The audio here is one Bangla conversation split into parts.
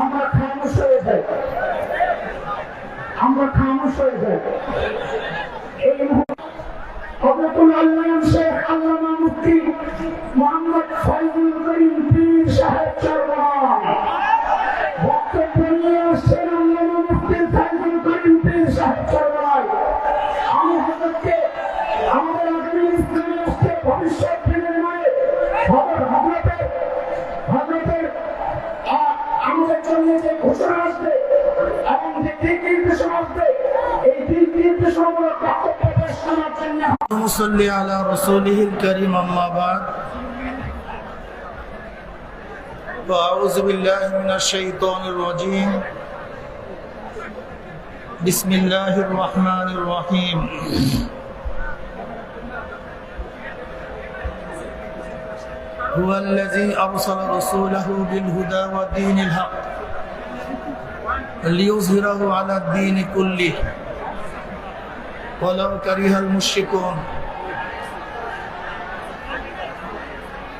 আমরা খামোশ হয়ে যাই। আমরা খামোশ হয়ে যাই। এই মুহূর্তে على رسوله الكريم أما بعد. فأعوذ بالله من الشيطان الرجيم. بسم الله الرحمن الرحيم. هو الذي أرسل رسوله بالهدى ودين الحق. ليظهره على الدين كله ولو كره المشركون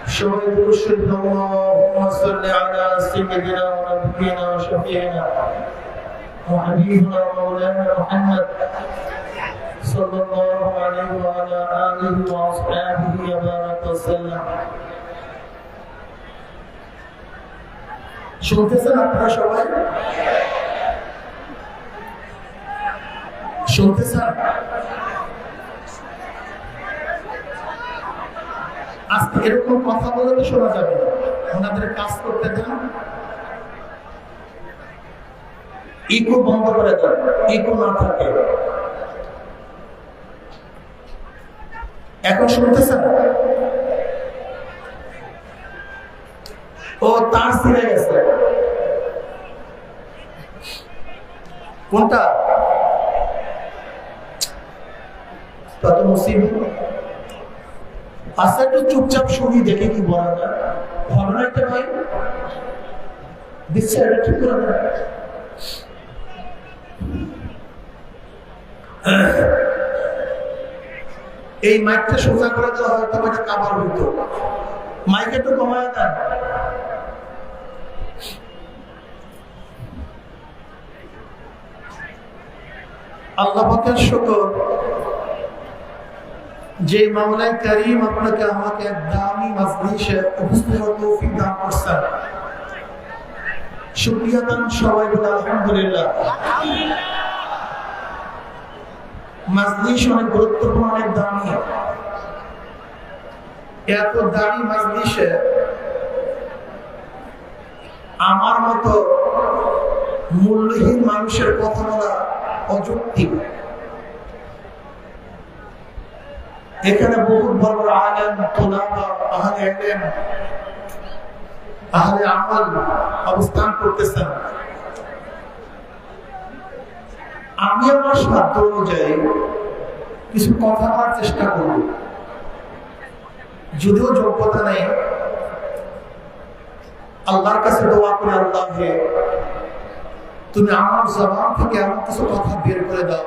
شهد رشد اللهم صل على سيدنا ونبينا وشفيعنا وحبيبنا مولانا محمد صلى الله عليه وعلى اله واصحابه وبارك وسلم শুনতেছেন আপনারা সবাই শুনতেছেন আজকে এরকম কথা বলে তো শোনা যাবে ওনাদের কাজ করতে যান ইকো বন্ধ করে দেন। ইকো না থাকে। এখন শুনতেছেন ও তার ছিঁড়ে গেছে। কোনটা? তত মুসিবত আচ্ছা একটু চুপচাপ শুনি কি বলা যায়? ঘটনা একটা ভাই দিচ্ছে এটা ঠিক করে। এই মাইকটা সোজা করে দেওয়া হয়তো এটা কাবার হইতো মাইক একটু কমায় দেন। আল্লাহ শুকর। যে মামলায় করিম আপনাকে আমাকে এক দামি মজলিসে উপস্থিত হওয়ার তৌফিক দান করছেন। শুক্রিয়া দান সবাই বলে আলহামদুলিল্লাহ। মজলিস অনেক গুরুত্বপূর্ণ, অনেক দামি। এত দামি মজলিসে আমার মতো মূল্যহীন মানুষের কথা বলা অযৌক্তিক। এখানে বহু বড় আলেম তোলাবা আহলে ইলম, আহলে আমল অবস্থান করতেছেন। আমি আমার সাধ্য অনুযায়ী কিছু কথা বলার চেষ্টা করব। যদিও যোগ্যতা নেই, আল্লাহর কাছে দোয়া করে আল্লাহ তুমি আমার জবান থেকে এমন কিছু কথা বের করে দাও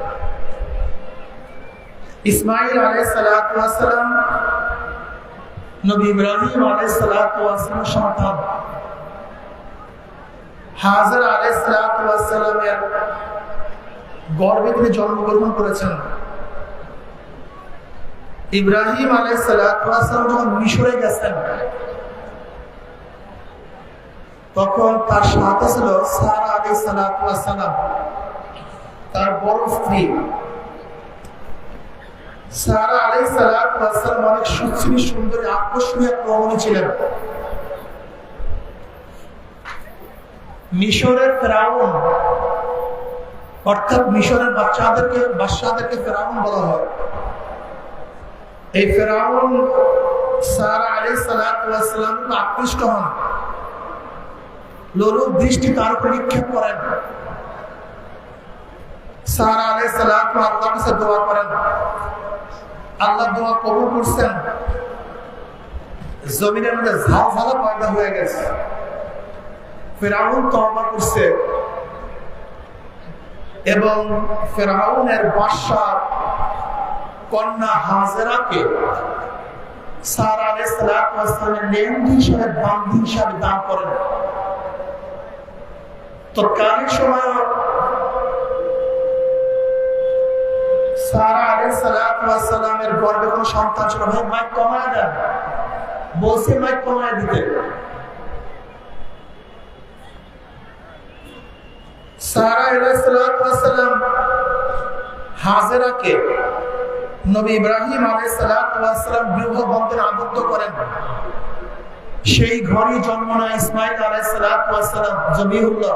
ইসমাইল আলাইসালাম নবী ইব্রাহিম আলাইসালামের সন্তান হাজার আলাইসালামের গর্বে তিনি জন্মগ্রহণ করেছেন। ইব্রাহিম আলাইসালাম যখন মিশরে গেছেন, তখন তার সাথে ছিল সারা আলাইসালাম তার বড় স্ত্রী আলাই আলাই আকৃষ্ট হন। লোলুপ দৃষ্টি তার উপর নিক্ষেপ করেন। সারা আলাইহিস সালাম আল্লাহর কাছে দোয়া করেন। আল্লাহ দোয়া কবুল করছেন। জমিনের মধ্যে ঝালঝালা পয়দা হয়ে গেছে। ফেরাউন তওবা করছে। এবং ফেরাউনের বাদশার কন্যা হাজেরাকে সারা আলাইসালামের নেন্দি হিসাবে বান্ধি হিসাবে দান করেন। তো তৎকালীন সময় সারা কোনো সন্তান ছিল ভাই মাইক কমায় দেন। মাইক কমায় দিতে। সারা হাজেরাকে নবী ইব্রাহিম আলাইসালাম বিবাহ বন্ধনে আবদ্ধ করেন। সেই ঘরে জন্ম নেয় ইসমাইল আলাইসালাম জমিউল্লাহ।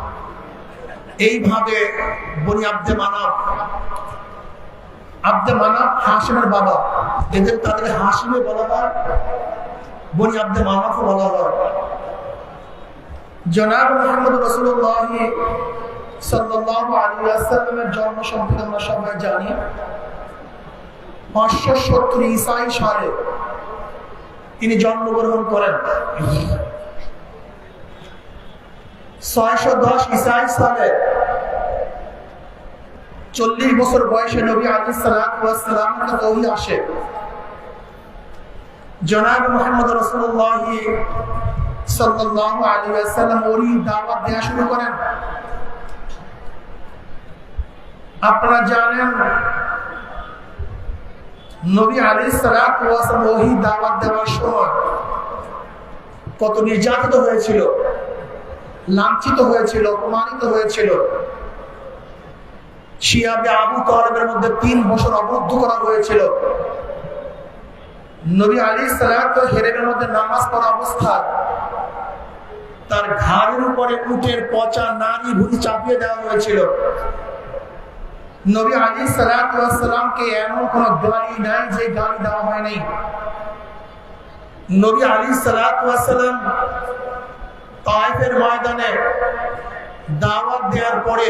এইভাবে বনি আব্দে মানব আব্দে মানব হাশিমের বাবা। এদের তাদের হাশিমে বলা হয়, বনি আব্দে মানবও বলা হয়। জনাব মোহাম্মদ রসুল্লাহ জন্ম সম্পর্কে আমরা সবাই জানি। পাঁচশো সত্তর ইসাই সালে তিনি জন্মগ্রহণ করেন। ছয়শো দশ ইসাই সালে চল্লিশ বছর বয়সে নবী আলী সালাম আসে। জনাব মোহাম্মদ রসুল্লাহ ওয়াসাল্লাম ওরই দাওয়াত দেওয়া শুরু করেন। আপনারা জানেন, নবী আলী সালাম ওহি দাওয়াত দেওয়ার সময় কত নির্যাতিত হয়েছিল, লাঞ্ছিত হয়েছিল, অপমানিত হয়েছিল। শিয়াবে আবু তরবের মধ্যে তিন বছর অবরুদ্ধ করা হয়েছিল। নবী আলী সালাম হেরেমের মধ্যে নামাজ পড়া অবস্থা। তার ঘাড়ের উপরে উটের পচা নারী ভুড়ি চাপিয়ে দেওয়া হয়েছিল। নবী আলী সালামকে এমন কোন গালি নাই যে গালি দেওয়া হয় নাই। নবী আলী সালাম তাইফের ময়দানে দাওয়াত দেওয়ার পরে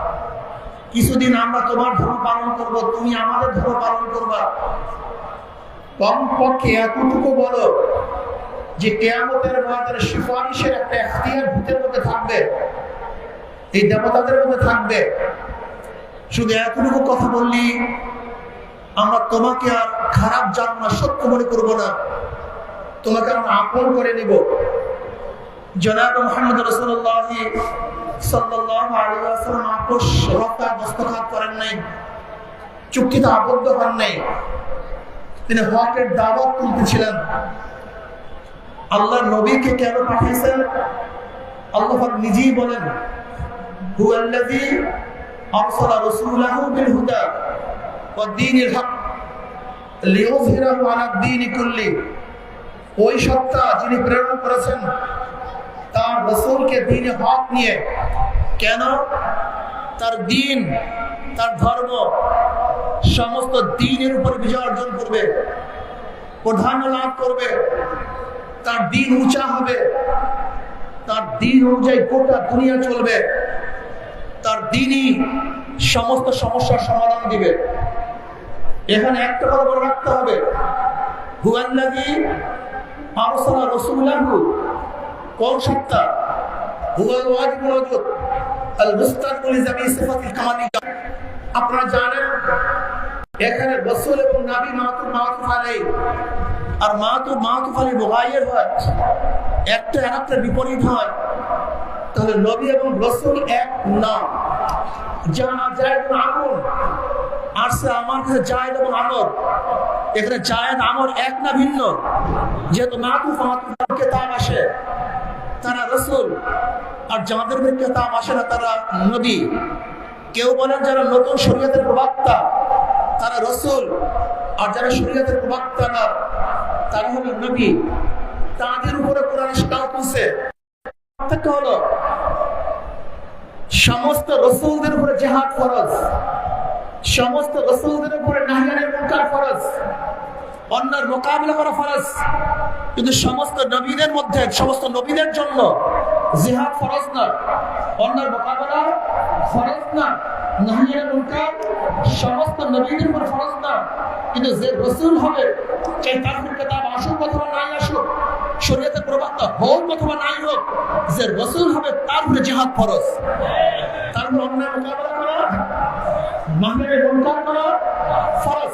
কিছুদিন আমরা তোমার ধর্ম পালন করব, তুমি আমাদের ধর্ম পালন করবা। কমপক্ষে এতটুকু বলো যে কেয়ামতের ময়দানে সুপারিশের একটা এখতিয়ার ভূতের মধ্যে থাকবে। এই দেবতাদের মধ্যে থাকবে। শুধু এতটুকু কথা বললি, আমরা তোমাকে আর খারাপ জানব না, সত্য মনে করব না। তোমাকে আমরা আপন করে নিব। জনাব মোহাম্মদ আপোষ করেন নাই, চুক্তিতে আবদ্ধ হন নাই। তিনি হকের দাওয়াত তুলতেছিলেন। আল্লাহ নবীকে কেন পাঠিয়েছেন? আল্লাহ নিজেই বলেন হুয়াল্লাযী আরসালা রাসূলাহু বিল হুদা ওয়া হক লিইয়ুযহিরাহু আলা দ্বীনি কুল্লি। ওই সত্তা যিনি প্রেরণ করেছেন তার রসুলকে দিনে হক নিয়ে। কেন? তার দিন, তার ধর্ম সমস্ত দিনের উপর বিজয় অর্জন করবে, প্রাধান্য লাভ করবে, তার দিন উঁচা হবে, তার দিন অনুযায়ী গোটা দুনিয়া চলবে, তার দিনই সমস্ত সমস্যার সমাধান দিবে। এখানে একটা কথা বলে রাখতে হবে। হুয়াল্লাহি আরসালা রাসূলাহু কোন সত্তা হুয়াল ওয়াজিবুল ওয়াজুদ আল মুস্তাকিল জামি সিফাতিল কামালি আপনারা জানেন, এখানে রসুল এবং নাবি মাহাতুর মাহাতুফ আলাই আর মাহাতুর মাহাতুফ আলী মোগাইয়ের হয়, একটা একটা বিপরীত হয়। তাহলে নবী এবং রসুল এক না। জানা যায় এবং আমর আসছে আমার কাছে জায়দ এবং আমর এখানে জায়দ আমর এক না ভিন্ন। যেহেতু মাহাতুফ মাহাতুফ কেতাব আসে। তারা রসুল। আর যাদের কেতাব আসে না, তারা নবী। কেউ বলেন যারা নতুন শরীয়তের প্রবক্তা, তারা রসুল। আর যারা শরীয়তের প্রবক্তা না, তারা হলো নবী। তাদের উপরে কোরআন করছে পার্থক্য হলো, সমস্ত রসুলদের উপরে জেহাদ ফরজ। সমস্ত রসুলদের উপরে নাহিয়ানের মুনকার ফরজ। অন্যের মোকাবিলা করা ফরজ। কিন্তু সমস্ত নবীদের মধ্যে, সমস্ত নবীদের জন্য জিহাদ ফরজ না। অন্যের মোকাবিলা ফরজ না। মুনকার সমস্ত ফরজ না। কিন্তু যে হবে কিতাব আসুক অথবা নাই আসুক অথবা নাই হোক, যে হবে তার ফরজ। তার করা করা ফরজ।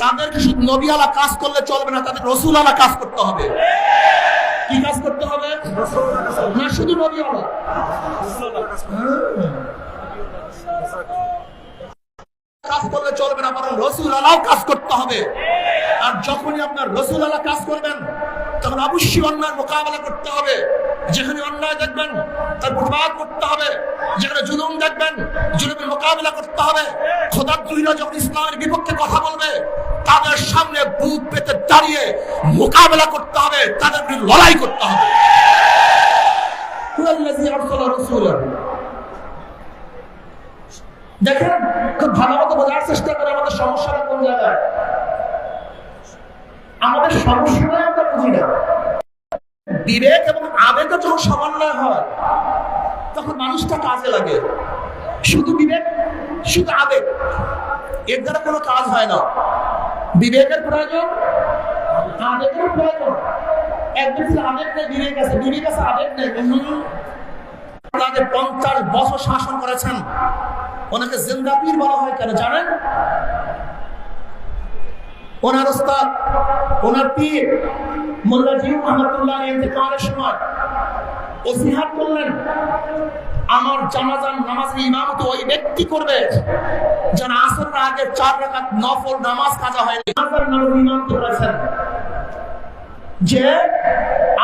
তাদেরকে শুধু নবী আলা কাজ করলে চলবে না, তাদের রসুল আলা কাজ করতে হবে। কি কাজ করতে হবে? না, শুধু নবী আলা কাজ করলে চলবে না, বরং রসুল আলাও কাজ করতে হবে। আর যখনই আপনার রসুল আলা কাজ করবেন তখন অবশ্যই অন্যায় মোকাবেলা করতে হবে। যেখানে অন্যায় দেখবেন, তার প্রতিবাদ করতে হবে। যেখানে জুলুম দেখবেন, জুলুমের মোকাবেলা করতে হবে। খোদাদ্রোহীরা যখন ইসলামের বিপক্ষে কথা বলবে, তাদের সামনে বুক পেতে দাঁড়িয়ে মোকাবেলা করতে হবে, তাদের লড়াই করতে হবে। দেখেন, খুব ভালো মতো বোঝার চেষ্টা করে আমাদের সমস্যাটা কোন জায়গায়? আমাদের সমস্যাটাই আমরা বুঝি না। বিবেক এবং আবেগের যখন সমন্বয় হয়, তখন মানুষটা কাজে লাগে। শুধু বিবেক, শুধু আবেগ, এর দ্বারা কোনো কাজ হয় না। বিবেকের প্রয়োজন, আবেগের প্রয়োজন। একদিন ছিল আবেগ নেই, বিবেক আছে বিবেক আছে, আবেগ নেই হুম। পঞ্চাশ বছর শাসন করেছেন। ওনাকে জিন্দাপীর বলা হয় কেন জানেন? ওনার ওস্তাদ, ওনার পীর মোল্লা জিউ রহমতুল্লাহ ইন্তেকালের সময় ওসিহাত করলেন। আমার জানাজান নামাজের ইমামত ওই ব্যক্তি করবে যেন আসর আগে চার রাকাত নফল নামাজ কাজা হয়নি জানাজার নামাজ ইমামত করেছেন। যে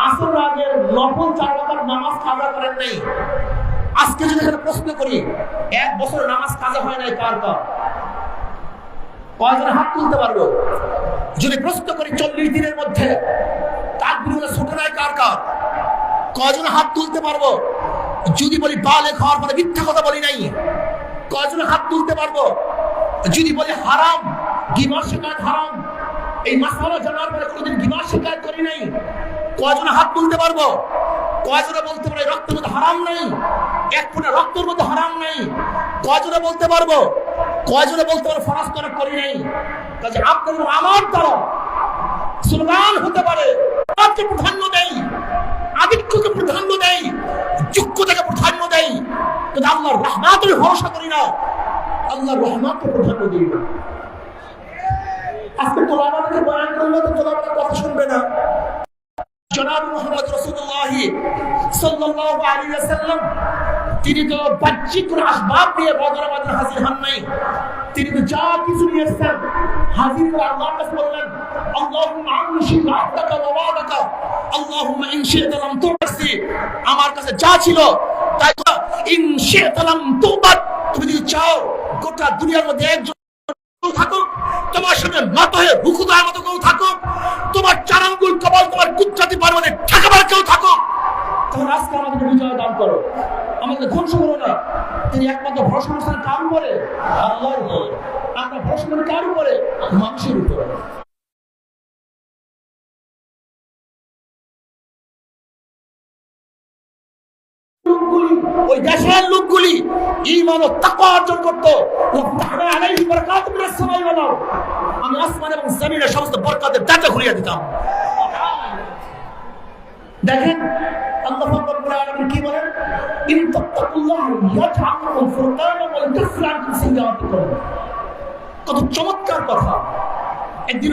আসর আগে নফল চার রাকাত নামাজ কাজা করেন নাই। আজকে যদি এখানে প্রশ্ন করি, এক বছর নামাজ কাজা হয় নাই কার কার? কয়জন হাত তুলতে পারব যদি প্রশ্ন করি চল্লিশ দিনের মধ্যে তার বিরুদ্ধে ছোট নাই কার কার? কয়জন হাত তুলতে পারব? যদি বলি বালে খাওয়ার পরে মিথ্যা কথা বলি নাই কয়জন হাত তুলতে পারব? যদি বলি হারাম, গিমার শিকায়ত হারাম, এই মাসালা জানার পরে কোনোদিন গিমার শিকায়ত করি নাই কয়জন হাত তুলতে পারব? কয়জনে বলতে পারে রক্তের মধ্যে হারাম নাই, এক ফুটা রক্তের মধ্যে হারাম নাই, কয়জনে বলতে পারব? কয়জনে বলতে পারব ফরাজ করে, করি নাই। কাজে আপনার আমার দ্বারা সুলগান হতে পারে আজকে প্রাধান্য দেই, আদিত্যকে প্রাধান্য দেই যোগ্যতাকে প্রাধান্য দেই। কিন্তু আল্লাহর রহমাতের ভরসা করি না, আল্লাহর রহমাতকে প্রাধান্য দিই না। আজকে তোলাবানাকে বয়ান করলে তো তোলাবানা কথা শুনবে না। জনাব মোহাম্মদ রসুল্লাহ সাল্লাল্লাহু আলাইহি ওয়াসাল্লাম তিনি তো বাহ্যিক কোন আসবাব নিয়ে বদর বাদর হাজির হন নাই। তিনি তো যা কিছু নিয়ে এসছেন হাজির করে কাছে বললেন, আল্লাহুম্মা আমশি রাহতাকা ওয়া ওয়াদাকা, আল্লাহুম্মা ইন শি'তা লাম আমার কাছে যা ছিল, তাই তো ইন শি'তা লাম তুমি যদি চাও, গোটা দুনিয়ার মধ্যে একজন থাকুক, তোমার সামনে নত হয়ে কেউ থাকুক, তোমার চার আঙ্গুল কবল তোমার কুচ্চাতি পারমানে ঠেকাবার কেউ থাকুক। তখন আজকে আমাদের বিজয় দান করো। আমাদের ধ্বংস না। তিনি একমাত্র ভরসা করছেন কার উপরে? আল্লাহর মানুষের উপরে। ওই দেশের লোকগুলি ঈমান ও তাকওয়া অর্জন করতো। লাফতাহনা আলাইহিম বারাকাতুম মিনাস সামাই ওয়াল আরদ। আমি আসমান এবং জমিনের সমস্ত বরকতের দরজা খুলিয়ে দিতাম। দেখেন, আল্লাহ রাব্বুল আলামিন কি বলেন? ইন তাত্তাকুল্লাহ ইয়াজআল লাকুম ফুরকানা ওয়া আনকুম সাইয়্যাতিকুম। কত চমৎকার কথা। একদিন